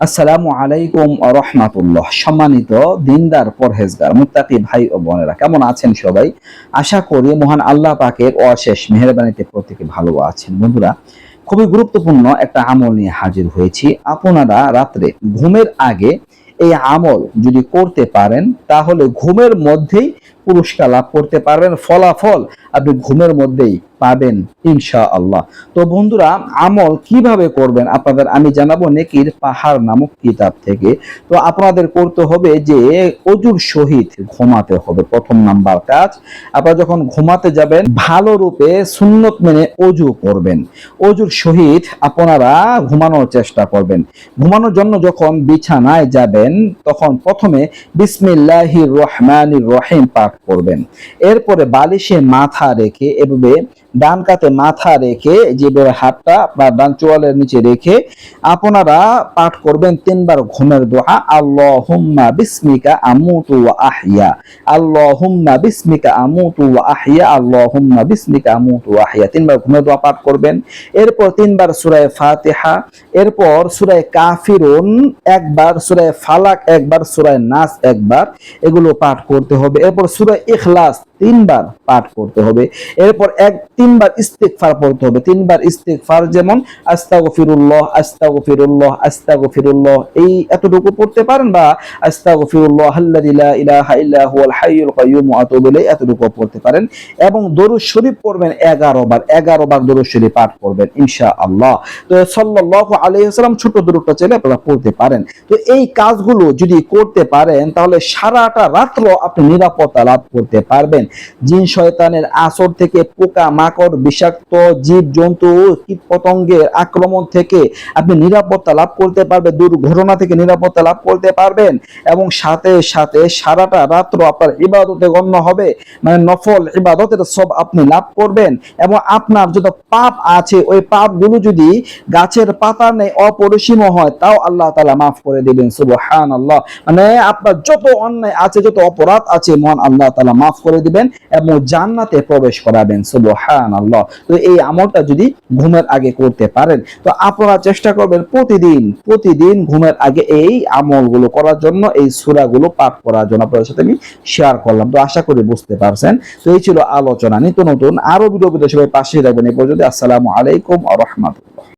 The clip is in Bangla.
আসসালামু আলাইকুম রহমাতুল্লাহ। সম্মানিত দিনদার, পরহেজগার, মুত্তাকি ভাই ও বোনেরা, কেমন আছেন সবাই? আশা করি মহান আল্লাহ পাকের অশেষ মেহরবানিতে প্রত্যেকে ভালো আছেন। বন্ধুরা, খুবই গুরুত্বপূর্ণ একটা আমল নিয়ে হাজির হয়েছি। আপনারা রাত্রে ঘুমের আগে এই আমল যদি করতে পারেন, তাহলে ঘুমের মধ্যেই পুরস্কার লাভ করতে পারবেন। ফলাফল আপনি ঘুমের মধ্যেই পাবেন ইনশা আল্লাহ তো বন্ধুরা, আমল কীভাবে করবেন আপনাদের আমি জানাব নেকির পাহাড় নামক কিতাব থেকে। তো আপনাদের করতে হবে যে, অজুর সহিত ঘুমাতে হবে, প্রথম নাম্বার কাজ। আপনারা যখন ঘুমাতে যাবেন, ভালো রূপে সুন্নত মেনে অজু করবেন। অজুর সহিত আপনারা ঘুমানোর চেষ্টা করবেন। ঘুমানোর জন্য যখন বিছানায় যাবেন, তখন প্রথমে বিসমিল্লাহির রহমানির রহিম পাঠ করবেন। এরপরে বালিশে মাথা রেখে এভাবে ডান কাতে মাথা রেখে, জিবের হাতটা আপনার ডান চোয়ালের নিচে রেখে আপনারা পাঠ করবেন তিনবার ঘুমের দোয়া, আল্লাহুম্মা বিসমিকা আমুতু ওয়া আহইয়া আল্লাহুম্মা বিসমিকা আমুতু ওয়া আহইয়া আল্লাহুম্মা বিসমিকা আমুতু ওয়া আহইয়া তিনবার ঘুমের দোয়া পাঠ করবেন। এরপর তিনবার সুরায় ফাতিহা, এরপর সুরায় কাফিরুন একবার সুরায় ফালাক একবার সুরায় নাস একবার, এগুলো পাঠ করতে হবে। এরপর সূরা ইখলাস তিনবার পাঠ করতে হবে। এরপর এক, তিনবার ইস্তেগফার পড়তে হবে। তিনবার ইস্তেগফার যেমন আস্তাগফিরুল্লাহ আস্তাগফিরুল্লাহ আস্তাগফিরুল্লাহ, এই এতটুকু পড়তে পারেন বা আস্তাগফিরুল্লাহ আল্লাযী লা ইলাহা ইল্লা হুয়াল হাইয়ুল কাইয়্যুম ওয়া আতুবু ইলাইহি, এতটুকু পড়তে পারেন। এবং দরুদ শরীফ পড়বেন 11 বার 11 বার দরুদ শরীফ পাঠ করবেন ইনশাআল্লাহ। তো সাল্লাল্লাহু আলাইহি ওয়াসাল্লাম ছোট দরুদটা চাইলে আপনারা পড়তে পারেন। তো এই কাজগুলো যদি করতে পারেন, তাহলে সারাটা রাত্র আপনি নিরাপত্তা লাভ করতে পারবেন। জিন শয়তানের আসর থেকে পোকা, মাকড়, বিষাক্ত জীব, জন্তু কীট পতঙ্গের আক্রমণ থেকে আপনি নিরাপত্তা লাভ করতে পারবেন, দুর্ঘটনা থেকে নিরাপত্তা লাভ করতে পারবেন এবং সাথে সাথে সারাটা রাত্র আপনার ইবাদতে গণ্য হবে। মানে নফল ইবাদতের সব আপনি লাভ করবেন এবং আপনার যত পাপ আছে, ওই পাপগুলো যদি গাছের পাতা নেই অপরিসীম হয়, তাও আল্লাহ তালা মাফ করে দিবেন। সুবহান আল্লাহ মানে আপনার যত অন্যায় আছে, যত অপরাধ আছে, মহান আল্লাহ তালা মাফ করে দিবেন। এবং জান্নাতে প্রবেশ করাবেন সুবহান আল্লাহ তো এই আমলটা যদি ঘুমের আগে করতে পারেন, তো আপনারা চেষ্টা করবেন প্রতিদিন প্রতিদিন ঘুমের আগে এই আমলগুলো করার জন্য, এই সূরাগুলো পাঠ করার জন্য আপনাদের সাথে আমি শেয়ার করলাম। তো আশা করি বুঝতে পারছেন। তো এই ছিল আলোচনা। নিত্য নতুন আরও ভিডিও সবাই পাশে রাখবেন এই পর্যন্ত আসসালামু আলাইকুম আ রহমাতুল্লাহ।